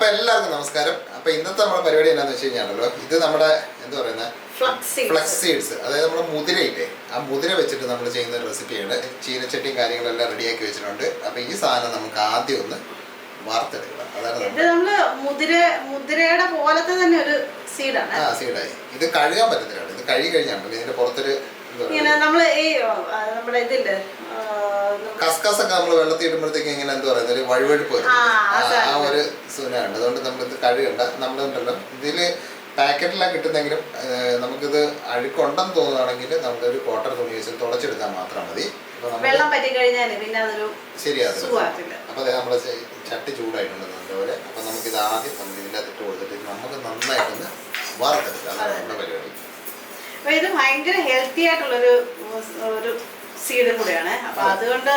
അപ്പൊ എല്ലാവർക്കും നമസ്കാരം. അപ്പൊ ഇന്നത്തെ നമ്മുടെ പരിപാടി എന്താണെന്ന് വെച്ച് കഴിഞ്ഞാണല്ലോ ഇത് നമ്മുടെ എന്താ പറയുന്ന? ഫ്ലക്സ് സീഡ്സ് അതായത് നമ്മുടെ മുതിരയില്ലേ? ആ മുതിര വെച്ചിട്ട് നമ്മൾ ചെയ്യുന്ന ഒരു റെസിപ്പിയാണ് ചീനച്ചട്ടിയും കാര്യങ്ങളെല്ലാം റെഡിയാക്കി വെച്ചിട്ടുണ്ട്. അപ്പൊ ഈ സാധനം നമുക്ക് ആദ്യം ഒന്ന് വാർത്തെടുക്കണം ഇത് നമ്മൾ മുതിര മുതിരയുടെ പോലത്തെ തന്നെ ഒരു സീഡാണ് ആ സീഡായി ഇത് കഴുകാൻ പറ്റത്തില്ല ഇത് കഴുകി കഴിഞ്ഞാൽ ഇതിന്റെ പുറത്തൊരു ഇങ്ങനെ നമ്മൾ ഈ നമ്മുടെ ഇതില്ലേ കസ്കസ് ഒക്കെ നമ്മൾ വെള്ളത്തിൽ ഇടുമ്പോഴത്തേക്ക് ഇങ്ങനെ എന്താ പറയുന്നത്? ഒരു വഴുവഴുപ്പ് ആ. ഒരു സുനയുണ്ട് അതുകൊണ്ട് നമ്മൾ ഇത് കഴുകണ്ട. നമ്മളുണ്ടല്ലോ. ഇതിൽ പാക്കറ്റിലാണ് കിട്ടുന്നെങ്കിലും നമുക്കിത് അഴുക്കുണ്ടെന്ന് തോന്നുകയാണെങ്കിൽ നമ്മളൊരു കോട്ടർ തുണി വെച്ച് തുടച്ചെടുത്താൽ മാത്രം മതി. അപ്പൊ നമുക്ക് വെള്ളം പറ്റി കഴിഞ്ഞാൽ പിന്നെ അതൊരു ശരിയാകത്തില്ല സുഖമാകത്തില്ല അപ്പോൾ അതെ നമ്മൾ ചട്ടി ചൂടായിട്ടുണ്ട് നല്ലപോലെ. അപ്പൊ നമുക്ക് ഇത് ആദ്യം നമ്മൾ ഇതിന്റെ അകത്ത് ഇട്ട് കൊടുത്തിട്ട് നമുക്ക് നന്നായിട്ടൊന്ന് വറുത്തെടുക്കാം. അതാണ് നമ്മുടെ പരിപാടി. ഇത് ഭയങ്കര ഹെൽത്തി ആയിട്ടുള്ളൊരു ഒരു സീഡും കൂടെയാണ്. അപ്പൊ അതുകൊണ്ട്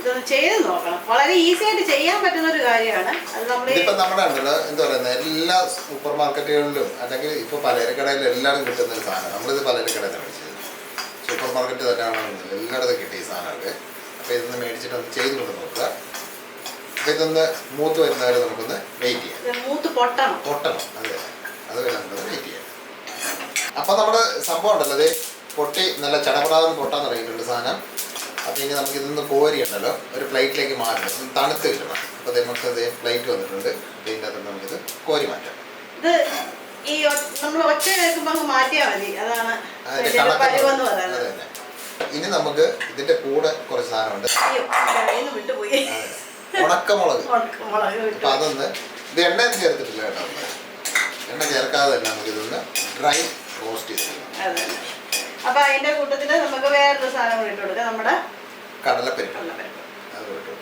ഇതൊന്ന് ചെയ്ത് നോക്കണം. വളരെ ഈസി ആയിട്ട് ചെയ്യാൻ പറ്റുന്ന ഒരു കാര്യമാണ്. അത് നമ്മൾ ഇതിപ്പോ നമ്മുടെ ഉണ്ടല്ലോ എന്താ പറയുന്നത് എല്ലാ സൂപ്പർ മാർക്കറ്റുകളിലും അല്ലെങ്കിൽ ഇപ്പൊ പലചരക്കടയിലും എല്ലാവരും കിട്ടുന്ന ഒരു സാധനം. നമ്മളിത് പലചരക്കടയിൽ നിന്ന് മേടിച്ചത്. സൂപ്പർ മാർക്കറ്റ് തന്നെയാണ് എല്ലായിടത്തും കിട്ടിയ സാധനമൊക്കെ അപ്പൊ ഇതൊന്ന് മേടിച്ചിട്ട് ഒന്ന് ചെയ്ത് കൊണ്ട് നോക്കുക. അപ്പൊ ഇതൊന്ന് മൂത്ത് വരുന്നവരെ നമുക്കൊന്ന് വെയിറ്റ് ചെയ്യാം. മൂത്ത് പൊട്ടണം. പൊട്ടണം. അതെ. അത് വരെ നമുക്കൊന്ന് വെയിറ്റ് ചെയ്യാം. അപ്പൊ നമ്മുടെ സംഭവം ഉണ്ടല്ലോ അത് പൊട്ടി നല്ല ചടപടാതെ പൊട്ടാൻ തുടങ്ങിയിട്ടുണ്ട് സാധനം. അപ്പോൾ ഇനി നമുക്ക് ഇതൊന്ന് കോരി ഉണ്ടല്ലോ ഒരു പ്ലേറ്റിലേക്ക് മാറ്റണം തണുത്ത് കിട്ടണം. അപ്പോൾ നമുക്ക് അതേ പ്ലേറ്റ് വന്നിട്ടുണ്ട്. അതിന്റെ ഇതിന്റെ അകത്ത് നമുക്കിത് കോരി മാറ്റാം. ഇത് ഈ നമ്മൾ ഒറ്റ കേൾക്കുമ്പോൾ മാറ്റിയാൽ മതി. അതാണ് ഇനി നമുക്ക് ഇതിന്റെ കൂടെ കുറച്ച് സാധനമുണ്ട്. ഉണക്കമുളക്. അപ്പൊ അതൊന്ന് ഇത് എണ്ണ ചേർത്തിട്ടില്ല കേട്ടോ എണ്ണ ചേർക്കാതെ തന്നെ നമുക്ക് ഇതൊന്ന് ഡ്രൈ റോസ്റ്റ് ചെയ്ത് അപ്പൊ അതിന്റെ കൂട്ടത്തിൽ നമുക്ക് വേറൊരു സാധനം കൂടി ഇട്ട് കൊടുക്കാം. നമ്മുടെ കടലപ്പരിപ്പ്. കടലപ്പരിപ്പ്. അത് ഇട്ടു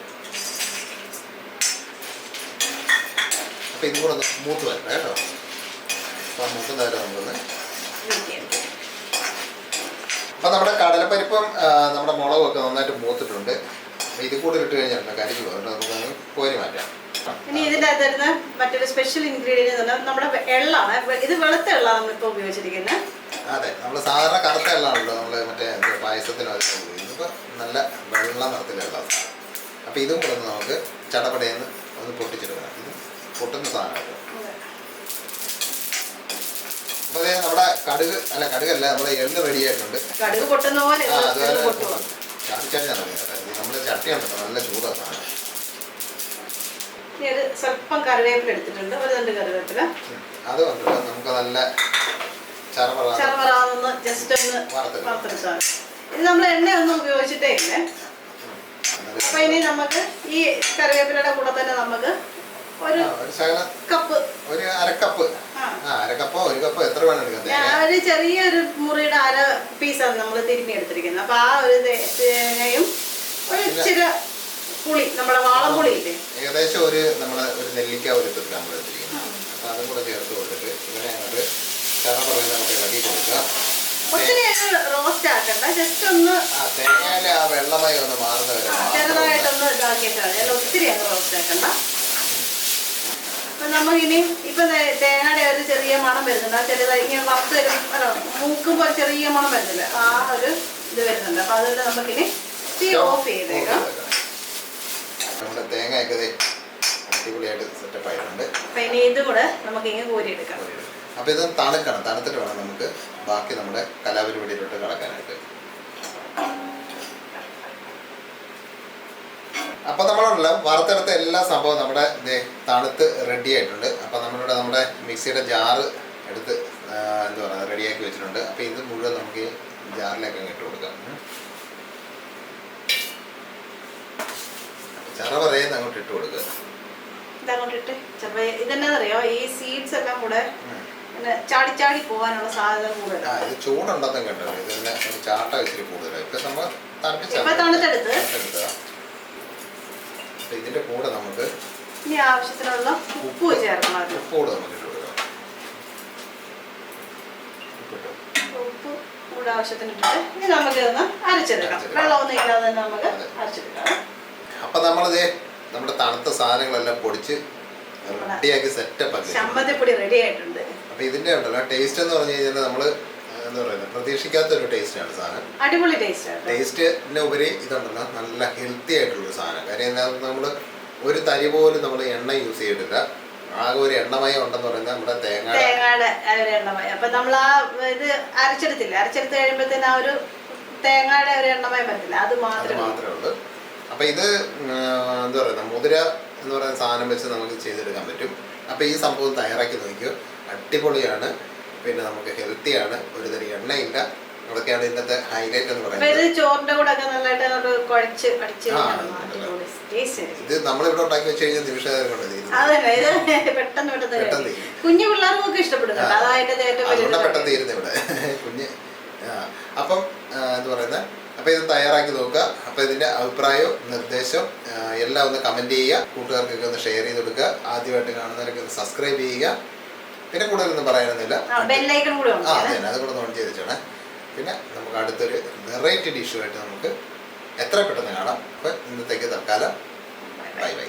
അപ്പൊ ഇതും കൂടെ ഒന്ന് മൂത്ത് വരട്ടെ കേട്ടോ. അപ്പൊ ആ മൂത്ത് നേരം നമ്മളൊന്ന്. അപ്പൊ നമ്മുടെ കടലപ്പരിപ്പും നമ്മുടെ മുളകും ഒക്കെ നന്നായിട്ട് മൂത്തിട്ടുണ്ട്. ഇത് കൂടെ ഇട്ട് കഴിഞ്ഞാൽ കരിക്ക് പോകും നമുക്കൊന്ന് കോരി മാറ്റാം. ഇനി ഇതിന്റെ അകത്ത് വരുന്ന മറ്റൊരു സ്പെഷ്യൽ ഇൻഗ്രീഡിയന്റ് നമ്മുടെ എള്ളാണ് ഇത് വെളുത്ത എള്ളാണ് നമ്മളിപ്പോൾ ഉപയോഗിച്ചിരിക്കുന്നത്. അതെ നമ്മൾ സാധാരണ കറുത്ത എള്ളാണല്ലോ നമ്മൾ മറ്റേ പായസത്തിനോ അതിനോ ഉപയോഗിക്കുന്നത് നല്ല വെള്ള നിറത്തിലുള്ള അപ്പോൾ ഇതും കൂടെ നമുക്ക് ചടപടയെന്ന് ഒന്ന് പൊട്ടിച്ചെടുക്കണം. ഇത് പൊട്ടുന്ന സാധനമാണ് അപ്പോൾ അതേ നമ്മുടെ കടുക് അല്ല കടുകല്ല നമ്മുടെ എണ്ണ റെഡി ആയിട്ടുണ്ട്. അതുപോലെ ചാടിച്ചാടിയാണ് നമ്മുടെ ചട്ടി ഉണ്ടല്ലോ നല്ല ചൂടാണ് സാധനം. സ്വല്പം കറിവേപ്പില എടുത്തിട്ടുണ്ട്. ഒരു രണ്ട് കറിവേപ്പില. അത് കണ്ടല്ലോ നമുക്ക് നല്ല ചറപറ ചറവറാന്ന് ജസ്റ്റ് ഒന്ന് വറുത്തെടുക്കാം. ഇത് നമ്മൾ എണ്ണ ഒന്നും ഉപയോഗിച്ചിട്ടേ ഇല്ലേ. അപ്പൊ ഇനി നമുക്ക് ഈ കറിവേപ്പിലയുടെ കൂടെ തന്നെ നമുക്ക് ഒരു കപ്പ്. ഒരു അരക്കപ്പ്. ഒരു കപ്പോ എത്ര വേണം എടുക്കാം ഞാൻ തേങ്ങ ഒരു ചെറിയൊരു മുറിയുടെ അര പീസാണ് നമ്മൾ തിരുമ്മി എടുത്തിരിക്കുന്നത്. അപ്പൊ ആ ഒരു തേ- തേങ്ങയും ഒരു ഇച്ചിരി പുളി നമ്മുടെ വാളംപുളി ഇല്ലേ? ഏകദേശം ഒരു നമ്മളെ ഒരു നെല്ലിക്ക ഒരു നമ്മൾ എടുത്തിരിക്കുന്നത് അപ്പൊ അതും കൂടെ ചേർത്ത് കൊടുത്തിട്ട് ഇവനെ അങ്ങോട്ട് ചറപറന്ന് നമുക്ക് ഇളക്കി കൊടുക്കുക. ഒത്തിരി റോസ്റ്റ് ആക്കണ്ട. ജസ്റ്റ് ഒന്ന് ആ തേങ്ങയിലെ ആ വെള്ളമായി ഒന്ന് മാറുന്ന വരെ ചെറുതായിട്ടൊന്ന് ഇതാക്കിയിട്ടാണ് ഒത്തിരി അങ്ങ് റോസ്റ്റ് ആക്കണ്ട. നമ്മളിനി ഇപ്പൊ തേങ്ങയുടെ ഒരു ചെറിയ മണം വരുന്നുണ്ട്. ആ ചെറിയതായി ഇങ്ങനെ വറുത്ത് മൂക്കുമ്പോൾ ചെറിയ മണം വരുന്നില്ല. ആ ഒരു ഇത് വരുന്നുണ്ട്. അപ്പൊ അതുകൊണ്ട് നമുക്കിനി തീ ഓഫ് ചെയ്തേക്കാം. നമ്മുടെ തേങ്ങയൊക്കെ അടിപൊളിയായിട്ട് സെറ്റപ്പ് ആയിട്ടുണ്ട് അപ്പൊ ഇനി ഇത് കൂടെ നമുക്ക് ഇങ്ങനെ കോരിയെടുക്കാം. അപ്പൊ ഇത് തണുക്കണം. തണുത്തിട്ട് വേണം നമുക്ക് ബാക്കി നമ്മുടെ കലാപരിപാടിയിലോട്ട് കടക്കാനായിട്ട്. അപ്പൊ നമ്മളുണ്ടല്ലോ വറുത്തെടുത്ത എല്ലാ സംഭവവും നമ്മുടെ തണുത്ത് റെഡി ആയിട്ടുണ്ട്. അപ്പൊ നമ്മളിവിടെ നമ്മുടെ മിക്സിയുടെ ജാറ് എടുത്ത് എന്താ പറയുക റെഡിയാക്കി വെച്ചിട്ടുണ്ട്. അപ്പൊ ഇത് മുഴുവൻ നമുക്ക് ജാറിലേക്ക് അങ്ങ് ഇട്ട് കൊടുക്കാം. ചറ പറയുന്ന അങ്ങോട്ട് ഇട്ട് കൊടുക്കുക ഇതെന്നാന്നറിയോ? ഈ സീഡ്സ് എല്ലാം കൂടെ ചാടി ചാടി പോകാനുള്ള സാധ്യത കൂടുതലാണ് ഇത് ചൂടുണ്ടെന്നും കേട്ടോ ഇത് ഒരു ചാട്ട ഇച്ചിരി കൂടുതലാണ് ഇപ്പൊ നമ്മൾ ഇപ്പൊ. തണുത്തെടുത്ത് തണുത്തെടുത്തതാ. അപ്പൊ ഇതിന്റെ കൂടെ നമുക്ക് ഇനി ആവശ്യത്തിനുള്ള ഉപ്പ് ചേർക്കണം അതിൽ. ഉപ്പ് കൂടെ നമുക്ക് ഇട്ട് കൊടുക്കാം ഉപ്പിട്ടു. ഉപ്പ് കൂടെ ആവശ്യത്തിന് ഇട്ടിട്ട് ഇനി നമുക്ക് ഇതൊന്ന് അരച്ചെടുക്കാം അരച്ചെടുക്കാം. വെള്ളമൊന്നും ഇല്ലാതെ തന്നെ നമുക്ക് അതെ. അരച്ചെടുക്കാം അപ്പൊ നമ്മളിത് നമ്മുടെ തണുത്ത സാധനങ്ങളെല്ലാം പൊടിച്ച് റെഡിയാക്കി സെറ്റപ്പ് ചമ്മന്തിപ്പൊടി റെഡി ആയിട്ടുണ്ട്. അപ്പൊ ഇതിന്റെ ഉണ്ടല്ലോ ടേസ്റ്റ് എന്ന് പറഞ്ഞു കഴിഞ്ഞാൽ നമ്മൾ എന്താ പറയുന്നത് പ്രതീക്ഷിക്കാത്ത ഒരു ടേസ്റ്റ് ആണ് സാധനം. അടിപൊളി ടേസ്റ്റ് ടേസ്റ്റിന് ഉപരി ഇതുണ്ടല്ലോ നല്ല ഹെൽത്തി ആയിട്ടുള്ള സാധനം. കാര്യം എന്താ നമ്മൾ ഒരു തരി പോലും നമ്മൾ എണ്ണ യൂസ് ചെയ്തിട്ടില്ല. ആകെ ഒരു എണ്ണമയം ഉണ്ടെന്ന് പറയുന്നത് നമ്മുടെ തേങ്ങ തേങ്ങയുടെ ഒരു എണ്ണമയം. അപ്പൊ നമ്മൾ ആ ഇത് അരച്ചെടുത്തില്ല. അരച്ചെടുത്ത് കഴിയുമ്പോഴത്തേന് ആ ഒരു തേങ്ങയുടെ ഒരു എണ്ണമയം പറ്റില്ല അത് മാത്രമേ. മാത്രമേ ഉള്ളൂ. അപ്പൊ ഇത് എന്താ പറയുക മുതിര എന്ന് പറയുന്ന സാധനം വെച്ച് നമുക്ക് ചെയ്തെടുക്കാൻ പറ്റും. അപ്പോൾ ഈ സംഭവം തയ്യാറാക്കി നോക്കിയോ? അടിപൊളിയാണ്. പിന്നെ നമുക്ക് ഹെൽത്തിയാണ് ഒരു തരി എണ്ണയില്ല. അതൊക്കെയാണ് ഇന്നത്തെ ഹൈലൈറ്റ് എന്ന് പറയുന്നത്. ഇത് നമ്മളിവിടെ ഉണ്ടാക്കി വെച്ച് കഴിഞ്ഞാൽ നിമിഷം പെട്ടെന്ന്. കുഞ്ഞു പിള്ളേർക്കൊക്കെ ഇഷ്ടപ്പെടും അതുകൊണ്ട് പെട്ടെന്ന് തീരുന്നു ഇവിടെ കുഞ്ഞ് അപ്പം എന്താ പറയുന്നത്? അപ്പം ഇത് തയ്യാറാക്കി നോക്കുക. അപ്പോൾ ഇതിന്റെ അഭിപ്രായവും നിർദ്ദേശവും എല്ലാം ഒന്ന് കമന്റ് ചെയ്യുക. കൂട്ടുകാർക്കൊക്കെ ഒന്ന് ഷെയർ ചെയ്ത് കൊടുക്കുക. ആദ്യമായിട്ട് കാണുന്നവരൊക്കെ ഒന്ന് സബ്സ്ക്രൈബ് ചെയ്യുക. പിന്നെ കൂടുതലൊന്നും പറയാനൊന്നുമില്ല. ആ, അതെ അത് കൂടെ നോട്ട് ചെയ്ത് വെച്ചോണേ പിന്നെ നമുക്ക് അടുത്തൊരു വെറൈറ്റി ആയിട്ട് നമുക്ക് എത്ര പെട്ടെന്ന് കാണാം. അപ്പോൾ ഇന്നത്തേക്ക് തൽക്കാലം. Bye bye